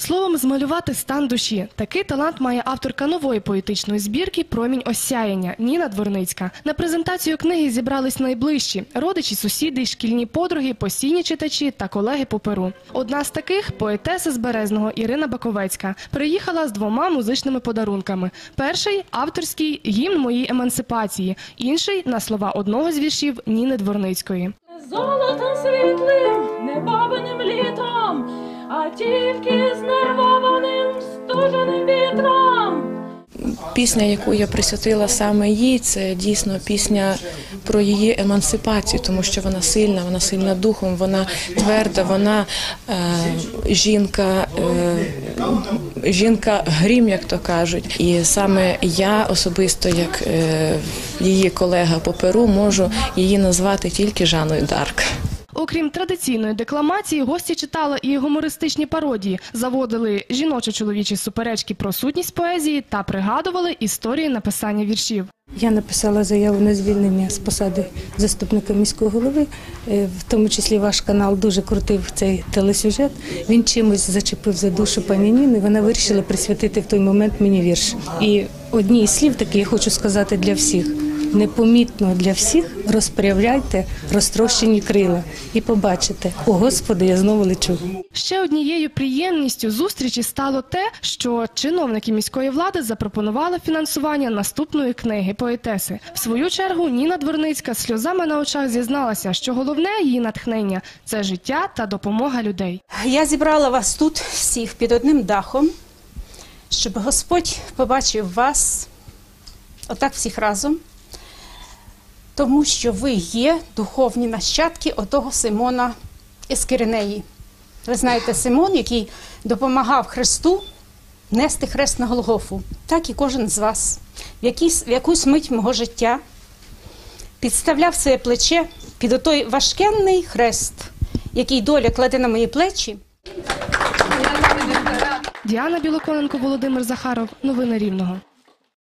Словом, змалювати стан душі. Такий талант має авторка нової поетичної збірки Промінь осяяння Ніна Дворницька. На презентацію книги зібрались найближчі родичі, сусіди, шкільні подруги, постійні читачі та колеги по перу. Одна з таких поетеса з Березного Ірина Баковецька приїхала з двома музичними подарунками. Перший авторський гімн моїй емансипації, інший на слова одного з віршів Ніни Дворницької. Золотом світлим, небавним літом, тільки знервованим стуженим вітром. Пісня, яку я присвятила саме їй, це дійсно пісня про її емансипацію, тому що вона сильна, вона сильна духом, вона тверда, вона е, жінка, е, жінка грім, як то кажуть. І саме я особисто, як е, її колега по перу, можу її назвати тільки Жаною Дарк. Окрім традиційної декламації, гості читали і гумористичні пародії, заводили жіночо-чоловічі суперечки про сутність поезії та пригадували історії написання віршів. Я написала заяву на звільнення з посади заступника міського голови. Е, В тому числі ваш канал дуже крутив цей телесюжет. Він чимось зачепив за душу пані Ніни. Вона вирішила присвятити в той момент мені вірш. І одні із слів такі я хочу сказати для всіх. Непомітно для всіх розправляйте розтрощені крила і побачите, о Господи, я знову лечу. Ще однією приємністю зустрічі стало те, що чиновники міської влади запропонували фінансування наступної книги поетеси. В свою чергу Ніна Дворницька з сльозами на очах зізналася, що головне її натхнення це життя та допомога людей. Я зібрала вас тут всіх під одним дахом, щоб Господь побачив вас, отак всіх разом, тому що ви є духовні нащадки отого Симона із Киринеї. Ви знаєте, Симон, який допомагав Христу нести хрест на Голгофу, так і кожен з вас. В, якійсь, в якусь мить мого життя підставляв своє плече під отой важкенний хрест, який доля кладе на мої плечі. Діана Білоконенко, Володимир Захаров. Новини Рівного.